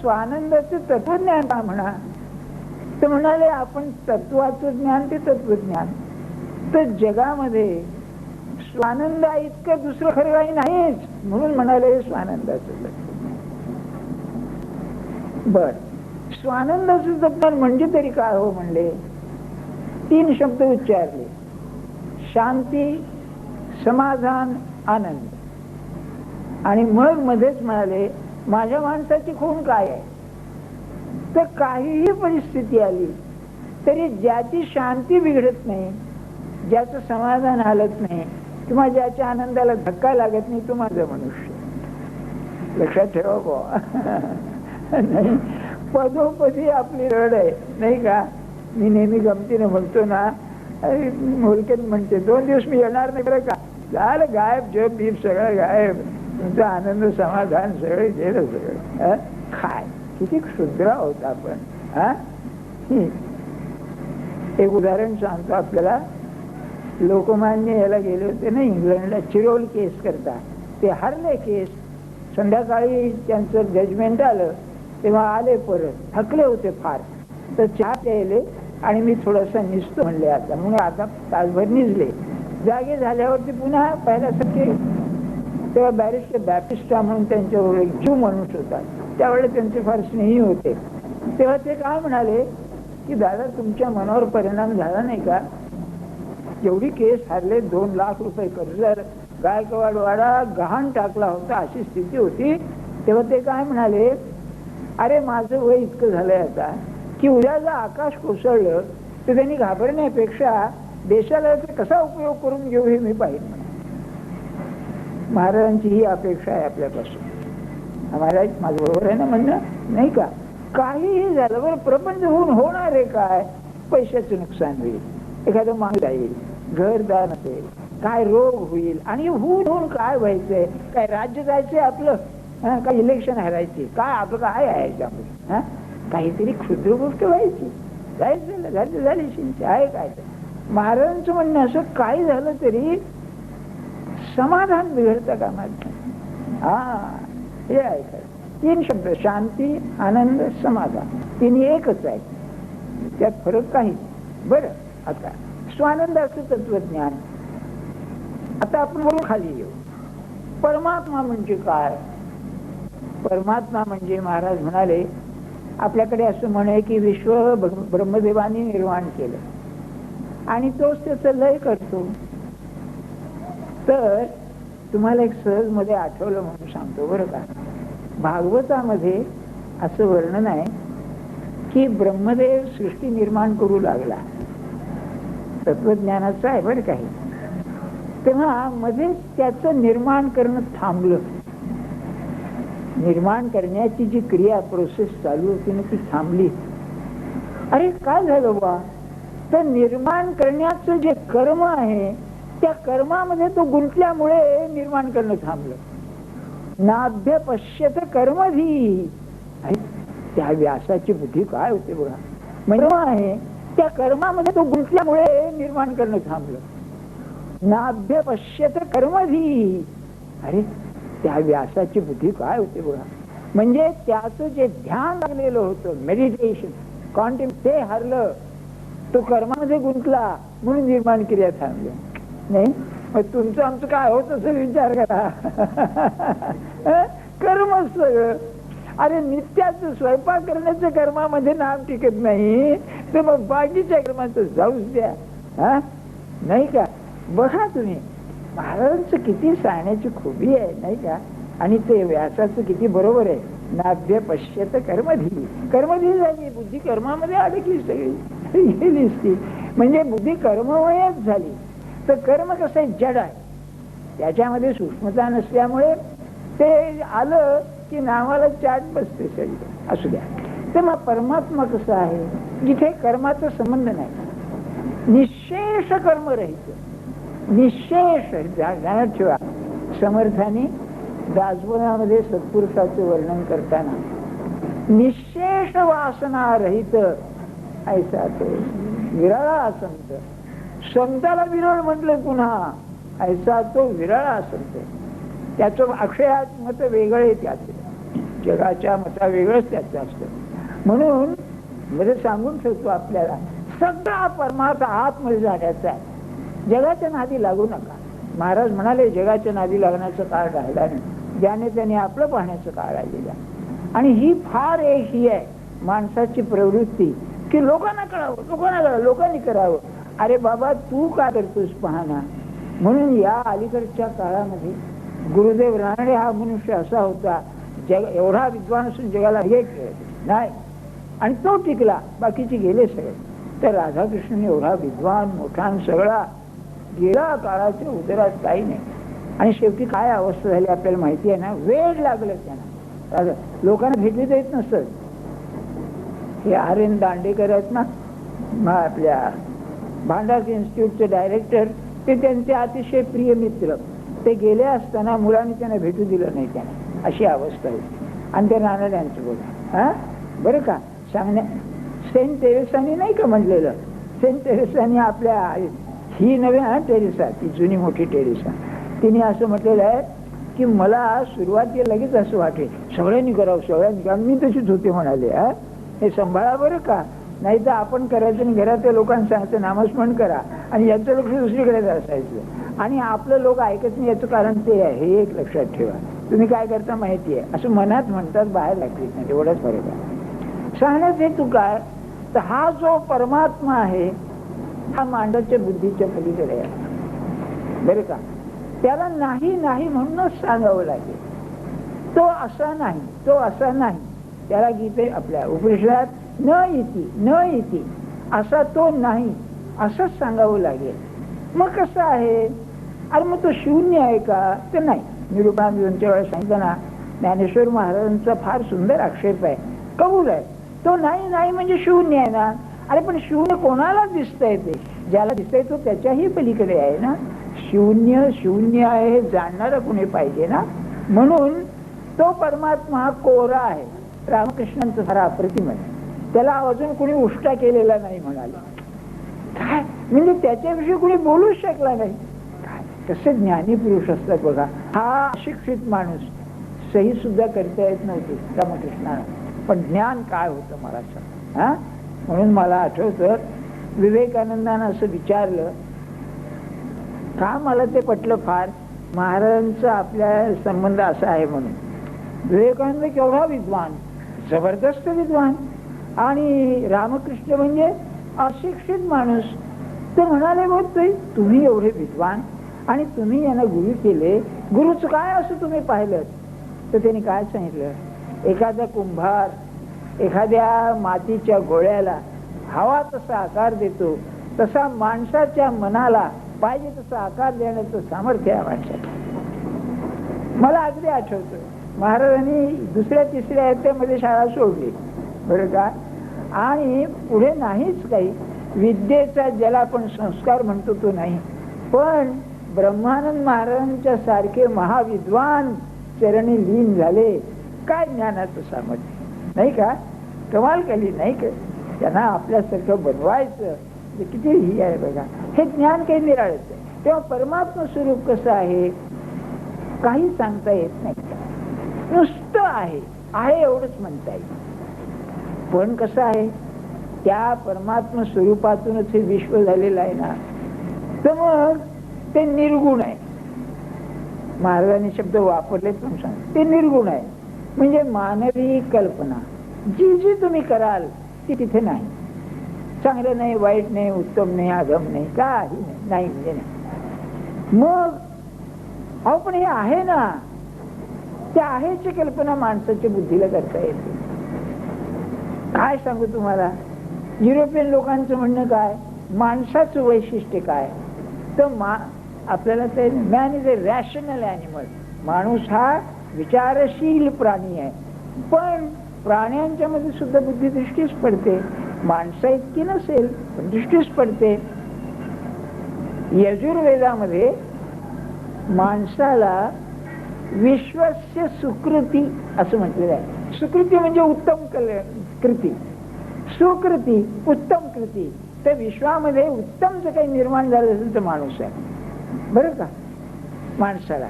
स्वानंदाचे तत्वज्ञान का म्हणा. तर म्हणाले आपण तत्वाचं ज्ञान ते तत्वज्ञान. तर जगामध्ये स्वानंद इतकं दुसरं खरं काही नाहीच म्हणून म्हणाले स्वानंदाचं बर. स्वानंदाचं तत्वज्ञान म्हणजे तरी काय हो म्हणले? तीन शब्द उच्चारले. शांती समाधान आनंद. आणि मग मध्येच म्हणाले माझ्या माणसाची खूण काय आहे? तर काहीही परिस्थिती आली तरी ज्याची शांती बिघडत नाही ज्याचं समाधान हालत नाही किंवा ज्याच्या आनंदाला धक्का लागत नाही तो माझा मनुष्य. लक्षात ठेवा बुवा. नाही पदोपदी आपली रड आहे नाही का? मी नेहमी गमतीने म्हणतो ना मुलकेत म्हणते दोन दिवस मी येणार नाही बरं का? झालं गायब जप बीप सगळं गायब. तुमचा आनंद समाधान सगळे गेलं सगळं. काय किती क्षुद्र आहोत आपण. हा? एक उदाहरण सांगतो आपल्याला. लोकमान्य याला गेले होते ना इंग्लंडला चिरोल केस करता. ते हरले केस. संध्याकाळी त्यांचं जजमेंट आलं. तेव्हा आले परत. थकले होते फार. तर चहा प्यायले आणि मी थोडासा निसतो म्हणले आता. म्हणून आता तासभर निजले. जागे झाल्यावरती पुन्हा पहिल्यासारखे तेव्हा बॅरिस्टर बॅपिस्टा म्हणून त्यांच्याबरोबर एक जीव माणूस होता त्यावेळेला त्यांचे फार स्नेही होते. तेव्हा ते काय म्हणाले की दादा तुमच्या मनावर परिणाम झाला नाही का? एवढी केस हारले दोन लाख रुपये कर्ज गायकवाड वाडा गहाण टाकला होता अशी स्थिती होती. तेव्हा ते काय म्हणाले अरे माझं वय इतकं झालंय आता की उद्या जर आकाश कोसळलं तर त्यांनी घाबरण्यापेक्षा देशाला ते कसा उपयोग करून घेऊ हे मी पाहिजे महाराजांची ही अपेक्षा आहे आपल्यापासून. महाराज माझं बरोबर आहे ना म्हणणं? नाही का? काहीही झालं बरं प्रपंच होऊन होणार आहे काय? पैशाचं नुकसान होईल. एखादं माग जाईल. घरदार असेल. काय रोग होईल? आणि होऊन होऊन काय व्हायचंय? काय राज्य जायचंय आपलं? काय इलेक्शन हरायचे? काय आपलं काय आहे त्यामुळे हा? काहीतरी क्षुद्र गोष्ट व्हायची. जायचं झालं झाली शिंचे आहे काय? महाराजांचं म्हणणं असं काय झालं तरी समाधान बिघडतं कामात हा हे आहे तीन शब्द शांती आनंद समाधान. तिन्ही एकच आहे त्यात फरक काही बरं आता स्वानंदाचं तत्वज्ञान. आता आपण बोलू खाली येऊ. परमात्मा म्हणजे काय? परमात्मा म्हणजे महाराज म्हणाले आपल्याकडे असं म्हणे की विश्व ब्रह्मदेवाने निर्माण केलं. आणि तोच त्याचं लय करतो. तर तुम्हाला एक सहजमध्ये आठवलं म्हणून सांगतो बरं का. भागवतामध्ये असं वर्णन आहे की ब्रह्मदेव सृष्टी निर्माण करू लागला. तत्वज्ञानाचं आहे बरं काही. तेव्हा मध्येच त्याचं निर्माण करणं थांबलं. निर्माण करण्याची जी क्रिया प्रोसेस चालू होती ना ती थांबली. अरे काय झालं बा तर निर्माण करण्याचं जे कर्म आहे त्या कर्मामध्ये तो गुंतल्यामुळे निर्माण करणं थांबलं. नाभ्य पश्यत कर्मधी. त्या व्यासाची बुद्धी काय होते बघा. म्हणजे आहे? त्या कर्मामध्ये तो गुंतल्यामुळे निर्माण करणं थांबलं. नाभ्य पश्यत कर्मधी. अरे त्या व्यासाची बुद्धी काय होते बघा. म्हणजे त्याचं जे ध्यान लागलेलं होतं मेडिटेशन कॉन्टेम ते हरलं. तो कर्मामध्ये गुंतला म्हणून निर्माण क्रिया थांबल्या नाही? मग तुमचं आमचं काय होत असं विचार करा. कर्म सगळं अरे नित्याच स्वयंपाक करण्याच्या कर्मामध्ये नाम टिकत नाही. तर मग बाकीच्या कर्माचं जाऊच द्या. हा? नाही का? बघा तुम्ही. महाराजांचं किती सांगण्याची खुबी आहे नाही का? आणि ते व्यासाचं किती बरोबर आहे. नाभ्य पश्यत कर्मधी. कर्मधी झाली. बुद्धी कर्मामध्ये अडकली सगळी. गेलीच ती म्हणजे बुद्धी कर्मवयच झाली. तर कर्म कसं आहे? जड आहे. त्याच्यामध्ये सूक्ष्मता नसल्यामुळे ते आलं की नावाला चाट बसते शरीर. असू द्या. तर मग परमात्मा कसं आहे? जिथे कर्माचा संबंध नाही. निशेष कर्म राहायचं निशेष ध्यानात ठेवा. समर्थाने दासबोधामध्ये सत्पुरुषाचे वर्णन करताना. निशेष वासना रहित ऐसा तो विराळा असंत संताला विरळ म्हटलं पुन्हा. ऐसा तो विरळा संत त्याचं अक्षयात मत वेगळे त्याचे. जगाच्या मता वेगळंच त्याचं असतं. म्हणून मध्ये सांगून ठेवतो आपल्याला सगळा परमार्थ आतमध्ये जाण्याचा आहे. जगाच्या नादी लागू नका. महाराज म्हणाले जगाच्या नादी लागण्याचं काळ राहिला नाही. ज्याने त्याने आपलं पाहण्याचं काळ राहिलेलं आणि ही फार एक ही आहे माणसाची प्रवृत्ती की लोकांना कळावं लोकांना कळावं लोकांनी करावं. अरे बाबा तू का करतोस पाहना म्हणून या अलीकडच्या काळामध्ये गुरुदेव रानडे हा मनुष्य असा होता जग एवढा विद्वान असून जगाला हे नाही. आणि तो टिकला बाकीचे गेले सगळे. तर राधाकृष्ण एवढा विद्वान मोठा सगळा गेला काळाच्या उदरात काही नाही. आणि शेवटी काय अवस्था झाली आपल्याला माहिती आहे ना? वेळ लागलं त्यांना. लोकांना लोकांना भेटी देत नसत. हे आर्यन दांडेकर आहेत ना? आपल्या भांडार इन्स्टिट्यूटचे डायरेक्टर ते त्यांचे अतिशय प्रिय मित्र. ते गेले असताना मुलांनी त्यांना भेटू दिलं नाही त्यांना. अशी अवस्था होती. आणि ते रानड्यांचं बोला हा? बरं का? सांगण्या सेंट टेरेसानी नाही का म्हटलेलं सेंट टेरेसानी आपल्या ही नव्हे हा टेरेसा ती जुनी मोठी टेरेसा. तिने असं म्हटलेलं आहे की मला सुरुवातीला लगेच असं वाटे सगळ्यांनी करावं सगळ्यांनी. करावं मी तशीच होते म्हणाले हा? हे सांभाळा बरं का? नाही तर आपण करायचं आणि घरातल्या लोकांना सांगायचं नामस्मरण करा आणि यांचं लक्ष दुसरीकडे असायचं. आणि आपलं लोक ऐकत नाही याचं कारण ते आहे. हे एक लक्षात ठेवा. तुम्ही काय करता माहिती आहे? असं मनात म्हणतात बाहेर ऐकत नाही एवढाच फरक आहे. सांगण्यात हेतू काय तर हा जो परमात्मा आहे हा मांडवच्या बुद्धीच्या पलीकडे आहे. बरे का? त्याला नाही नाही म्हणूनच सांगावं लागेल. तो असा नाही तो असा नाही. त्याला गीते आपल्या उपनिषदात न इति न इति असा तो नाही असंच सांगावं लागेल. मग कसं आहे? अरे मग तो शून्य आहे का? तर नाही. निरूपणा वेळेस सांगताना ना ज्ञानेश्वर महाराजांचा फार सुंदर आक्षेप आहे. कबूल आहे. तो नाही नाही म्हणजे शून्य आहे ना? अरे पण शून्य कोणाला दिसतंय ते? ज्याला दिसतंय तो त्याच्याही पलीकडे आहे ना? शून्य शून्य आहे हे जाणणारं कुणी पाहिजे ना? म्हणून तो परमात्मा कोरा आहे. रामकृष्णांचं फार अप्रतिम आहे. त्याला अजून कुणी उष्टा केलेला नाही म्हणाले. काय? म्हणजे त्याच्याविषयी कुणी बोलूच शकला नाही. काय? कसे ज्ञानी पुरुष असतात बघा. हा शिक्षित माणूस. सही सुद्धा करता येत नव्हती रामकृष्णाला पण ज्ञान काय होतं मला सांग हा? म्हणून मला आठवतं विवेकानंदानं असं विचारलं का मला ते पटलं फार? महाराजांचा आपल्या संबंध असा आहे म्हणून. विवेकानंद केवढा विद्वान जबरदस्त विद्वान. आणि रामकृष्ण म्हणजे अशिक्षित माणूस. ते म्हणाले बोलतोय तुम्ही एवढे विद्वान आणि तुम्ही यांना गुरु केले. गुरुच काय असं तुम्ही पाहिलं? तर त्यांनी काय सांगितलं? एखादा कुंभार एखाद्या मातीच्या गोळ्याला हवा तसा आकार देतो तसा माणसाच्या मनाला पाहिजे तसा आकार देण्याचं सामर्थ्य आहे माणसाचं. मला अगदी आठवतं. महाराजांनी दुसऱ्या तिसऱ्या आयत्यामध्ये शाळा सोडली. बरं का? आणि पुढे नाहीच काही. विद्येचा ज्याला आपण संस्कार म्हणतो तो नाही. पण ब्रह्मानंद महाराजांच्या सारखे महाविद्वान चरणी लीन झाले. काय ज्ञानाचं सामर्थ्य? नाही का? कमाल केली नाही का? त्यांना आपल्यासारखं बनवायचं. किती ही आहे बघा. हे ज्ञान काही निराळच आहे. तेव्हा परमात्मा स्वरूप कसं आहे? काही सांगता येत नाही. नुसतं आहे. आहे एवढंच म्हणता येईल. पण कसं आहे त्या परमात्मा स्वरूपातूनच हे विश्व झालेलं आहे ना. तर मग ते निर्गुण आहे. महाराजांनी शब्द वापरले पण सांग. ते निर्गुण आहे. म्हणजे मानवी कल्पना. जी जी तुम्ही कराल ती तिथे नाही. चांगलं नाही वाईट नाही उत्तम नाही आगम नाही काही नाही नाही म्हणजे नाही. मग अहो पण हे आहे ना. त्या आहेची कल्पना माणसाच्या बुद्धीला करता येते. काय सांगू तुम्हाला? युरोपियन लोकांचं म्हणणं काय? माणसाचं वैशिष्ट्य काय? तर मा आपल्याला ते man is a rational animal माणूस हा विचारशील प्राणी आहे. पण प्राण्यांच्या मध्ये सुद्धा बुद्धी दृष्टीच पडते. माणसा इतकी नसेल पण दृष्टीच पडते. यजुर्वेदामध्ये माणसाला विश्वस्य सुकृती असं म्हटलेलं आहे. सुकृती म्हणजे उत्तम कल्याण. कृती. सुकृती उत्तम कृती. तर विश्वामध्ये उत्तम जर काही निर्माण झालं असेल तर माणूस आहे. बरं का? माणसाला.